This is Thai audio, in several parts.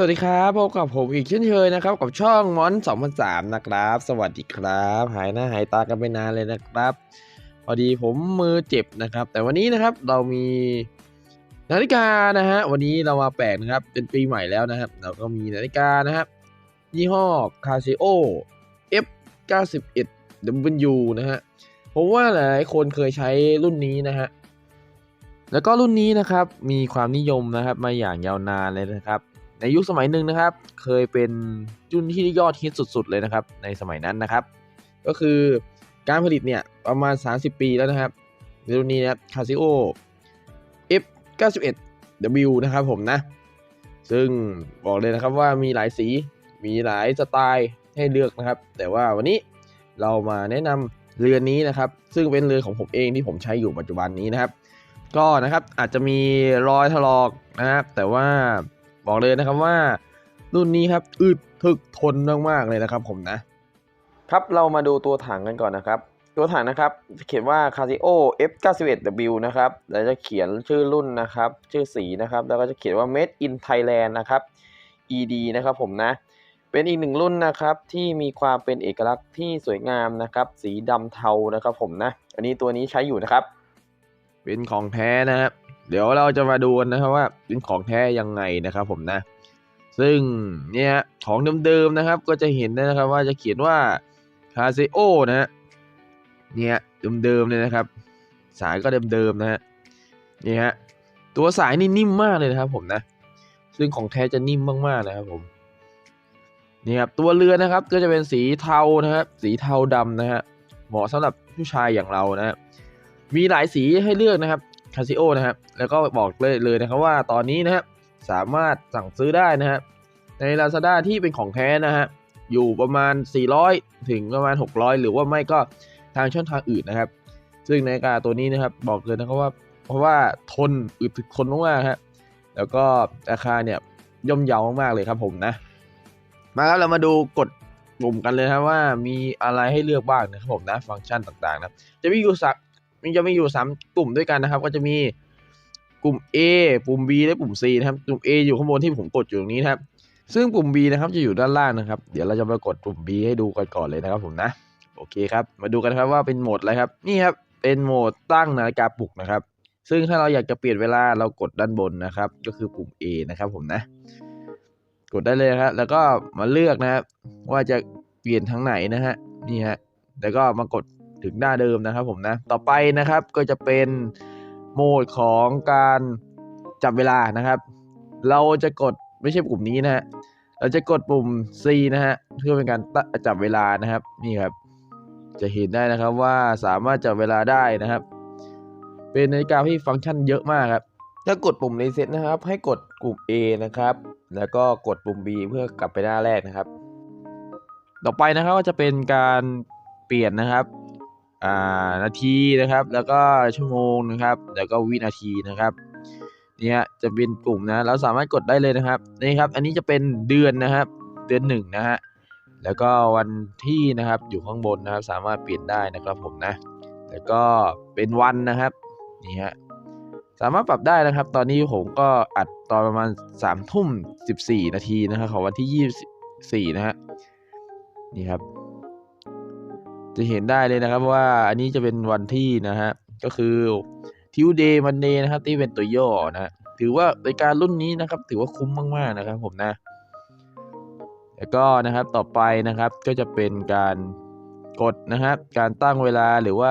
สวัสดีครับพบกับผมอีกเช่นเคยนะครับ กับช่องมอน2003นะครับ สวัสดีครับ หายหน้าหายตากันไปนานเลยนะครับ พอดีผมมือเจ็บนะครับ แต่วันนี้นะครับเรามีนาฬิกานะฮะวันนี้เรามาแปลกนะครับ เป็นปีใหม่แล้วนะครับ เราก็มีนาฬิกานะครับ ยี่ห้อ Casio F91 W นะฮะผมว่าหลายคนเคยใช้รุ่นนี้นะฮะแล้วก็รุ่นนี้นะครับมีความนิยมนะครับ มาอย่างยาวนานเลยนะครับ ในยุคสมัยหนึ่งนะครับ เคยเป็นรุ่นที่ยอดฮิตสุด ๆ เลยนะครับ ในสมัยนั้นนะครับ ก็คือการผลิตเนี่ยประมาณ 30 ปีแล้วนะครับในรุ่นนี้นะครับ Casio F91W นะครับผมนะ ซึ่งบอกเลยนะครับว่ามีหลายสี มีหลายสไตล์ให้เลือกนะครับ แต่ว่าวันนี้เรามาแนะนำเรือนนี้นะครับ ซึ่งเป็นเรือนของผมเองที่ผมใช้อยู่ปัจจุบันนี้นะครับ ก็นะครับอาจจะมีรอยถลอกนะครับ แต่ว่า บอกเลยนะครับว่ารุ่นนี้ครับอึดถึกทนมากๆเลยนะครับผมนะครับเรามาดูตัวถังกันก่อนนะครับ ตัวถังนะครับจะเขียนว่า Casio F91W นะครับแล้วจะเขียนชื่อรุ่นนะครับ ชื่อสีนะครับ แล้วก็จะเขียนว่า Made in Thailand นะครับ ED นะครับผมนะ เป็นอีกหนึ่งรุ่นนะครับที่มีความเป็นเอกลักษณ์ที่สวยงามนะครับ สีดำเทานะครับผมนะ อันนี้ตัวนี้ใช้อยู่นะครับ เป็นของแท้นะครับ เดี๋ยวเราจะมาดูนะครับว่าเป็นของแท้ยังไงนะครับ ผมนะ ซึ่งเนี่ยของเดิมๆนะครับ ก็จะเห็นได้นะครับ ว่าจะเขียนว่า Casio นะฮะเนี่ยเดิมๆเลยนะครับ สายก็เดิมๆนะฮะนี่ฮะตัวสายนี่นิ่มมากเลยนะครับผมนะ ซึ่งของแท้จะนิ่มมากๆนะครับผมนี่ครับตัวเรือนะครับก็จะเป็นสีเทานะครับ สีเทาดำนะฮะเหมาะสำหรับผู้ชายอย่างเรานะฮะมีหลายสีให้เลือกนะครับ คาซิโอนะครับแล้วก็บอกเลยเลยนะครับว่าตอนนี้นะครับสามารถสั่งซื้อได้นะครับใน Lazada ที่เป็นของแท้นะฮะอยู่ประมาณ 400 ถึงประมาณ 600 หรือว่าไม่ก็ทางช่องทางอื่นนะครับ ซึ่งนาฬิกาตัวนี้นะครับบอกเลยนะครับว่าเพราะว่าทนอึดถึกทนมากๆฮะแล้วก็ราคาเนี่ยย่อมเยาวมากๆเลยครับผมนะ มาครับเรามาดูกดปุ่มกันเลยครับว่ามีอะไรให้เลือกบ้างนะครับผมนะฟังก์ชันต่างๆนะจะมีอยู่สัก มันจะมีอยู่สามกลุ่มด้วยกันนะครับ ก็จะมีกลุ่ม A ปุ่ม B และปุ่ม C นะครับ กลุ่ม A อยู่ข้างบนที่ผมกดอยู่ตรงนี้นะครับ ซึ่งปุ่ม B นะครับจะอยู่ด้านล่างนะครับ เดี๋ยวเราจะมากดปุ่ม B ให้ดูกันก่อนเลยนะครับผมนะ โอเคครับ มาดูกันครับว่าเป็นโหมดอะไรครับ นี่ครับ เป็นโหมดตั้งนาฬิกาปลุกนะครับ ซึ่งถ้าเราอยากจะเปลี่ยนเวลาเรากดด้านบนนะครับ ก็คือปุ่ม A นะครับผมนะ กดได้เลยครับ แล้วก็มาเลือกนะครับว่าจะเปลี่ยนทางไหนนะฮะ นี่ฮะ แล้วก็มากด ถึงหน้าเดิมนะครับผมนะ ต่อไปนะครับก็จะเป็นโหมดของการจับเวลานะครับ เราจะกดไม่ใช่ปุ่มนี้นะฮะ เราจะกดปุ่ม C นะฮะเพื่อเป็นการจับเวลานะครับ นี่ครับ จะเห็นได้นะครับว่าสามารถจับเวลาได้นะครับ เป็นนาฬิกาที่ฟังก์ชันเยอะมากครับ ถ้ากดปุ่ม reset นะครับ ให้กดปุ่ม A นะครับ แล้วก็กดปุ่ม B เพื่อกลับไปหน้าแรกนะครับ ต่อไปนะครับก็จะเป็นการเปลี่ยนนะครับ นาทีนะครับ แล้วก็ชั่วโมงนะครับ แล้วก็วินาทีนะครับเนี่ยจะเป็นกลุ่มนะเราสามารถกดได้เลยนะครับนี่ครับ อันนี้จะเป็นเดือนนะครับ เดือนหนึ่งนะฮะแล้วก็วันที่นะครับอยู่ข้างบนนะครับ สามารถเปลี่ยนได้นะครับผมนะ แล้วก็เป็นวันนะครับนี่ฮะสามารถปรับได้นะครับ ตอนนี้ผมก็อัดตอนประมาณสามทุ่มสิบสี่นาทีนะครับของวันที่ยี่สี่นะฮะนี่ครับ จะเห็นได้เลยนะครับว่าอันนี้จะเป็นวันที่นะฮะก็คือ Tuesday Monday นะครับที่เป็นตัวย่อนะถือว่าในการรุ่นนี้นะครับ ถือว่าคุ้มมากๆนะครับ ผมนะแล้วก็นะครับต่อไปนะครับก็จะเป็นการกดนะครับ การตั้งเวลาหรือว่า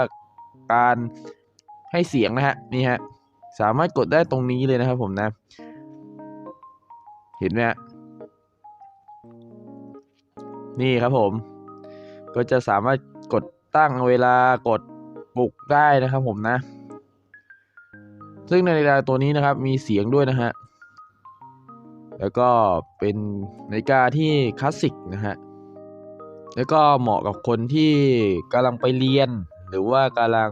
การให้เสียงนะฮะนี่ฮะสามารถกดได้ตรงนี้เลยนะครับ ผมนะ เห็นไหมฮะนี่ครับผม ก็จะสามารถ กดตั้งเวลากดปลุกได้นะครับผมนะ ซึ่งนาฬิกาตัวนี้นะครับมีเสียงด้วยนะฮะ แล้วก็เป็นนาฬิกาที่คลาสสิกนะฮะ แล้วก็เหมาะกับคนที่กำลังไปเรียน หรือว่ากำลัง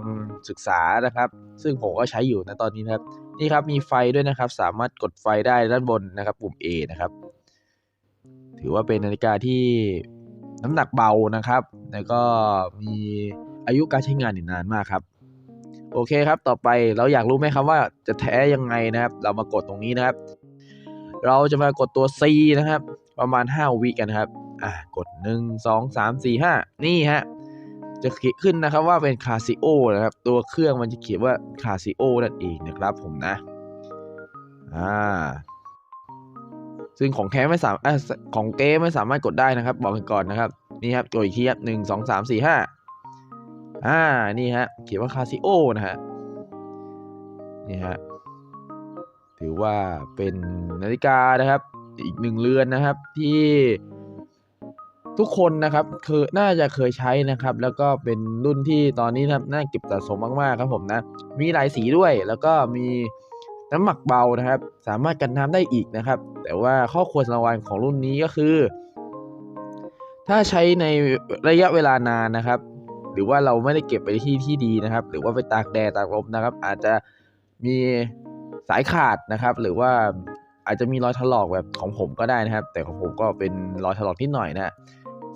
ศึกษานะครับ ซึ่งผมก็ใช้อยู่นะตอนนี้นะครับ นี่ครับมีไฟด้วยนะครับ สามารถกดไฟได้ด้านบนนะครับ ปุ่ม A นะครับ ถือว่าเป็นนาฬิกาที่ น้ำหนักเบานะครับ แล้วก็มีอายุการใช้งานอีกนานมากครับ โอเคครับ ต่อไปเราอยากรู้ไหมครับว่าจะแท้ยังไงนะครับ เรามากดตรงนี้นะครับ เราจะมากดตัว C นะครับ ประมาณ 5 วิกันครับ อ่ากด 1 2 3 4 5 นี่ฮะ จะขีดขึ้นนะครับว่าเป็นคาซิโอนะครับ ตัวเครื่องมันจะเขียนว่าคาซิโอนั่นเองนะครับผมนะ อ่า ซึ่งของแคมไม่สามารถของเกมไม่สามารถกดได้นะครับ บอกกันก่อนนะครับ นี่ครับกดอีกทีครับหนึ่งสองสามสี่ห้าอ่านี่ฮะเขียนว่าคาซิโอนะฮะนี่ฮะถือว่าเป็นนาฬิกานะครับ อีกหนึ่งเรือนนะครับที่ทุกคนนะครับเคยน่าจะเคยใช้นะครับ แล้วก็เป็นรุ่นที่ตอนนี้นะครับน่าเก็บสะสมมากๆครับผมนะ มีหลายสีด้วยแล้วก็มี น้ำหมักเบานะครับ สามารถกันน้ำได้อีกนะครับ แต่ว่าข้อควรระวังของรุ่นนี้ก็คือ ถ้าใช้ในระยะเวลานานนะครับ หรือว่าเราไม่ได้เก็บไปที่ที่ดีนะครับ หรือว่าไปตากแดดตากลมนะครับ อาจจะมีสายขาดนะครับ หรือว่าอาจจะมีรอยถลอกแบบของผมก็ได้นะครับ แต่ของผมก็เป็นรอยถลอกนิดหน่อยนะ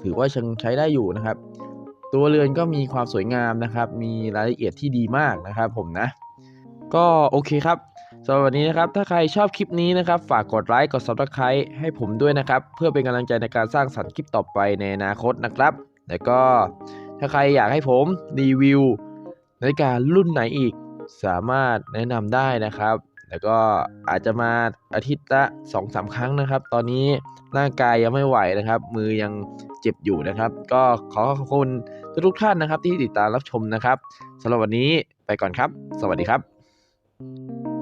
ถือว่ายังใช้ได้อยู่นะครับ ตัวเรือนก็มีความสวยงามนะครับ มีรายละเอียดที่ดีมากนะครับ ผมนะ ก็โอเคครับ สำหรับวันนี้นะครับ ถ้าใครชอบคลิปนี้นะครับ ฝากกดไลค์ กด subscribe ให้ผมด้วยนะครับ เพื่อเป็นกำลังใจในการสร้างสรรค์คลิปต่อไปในอนาคตนะครับ แล้วก็ถ้าใครอยากให้ผมรีวิวนาฬิการุ่นไหนอีก สามารถแนะนำได้นะครับ แล้วก็อาจจะมาอาทิตย์ละ2อสครั้งนะครับ ตอนนี้ร่างกายยังไม่ไหวนะครับ มือยังเจ็บอยู่นะครับ ก็ขอขอบคุณทุกท่านนะครับที่ติดตามรับชมนะครับสำหรับวันนี้ไปก่อนครับ สวัสดีครับ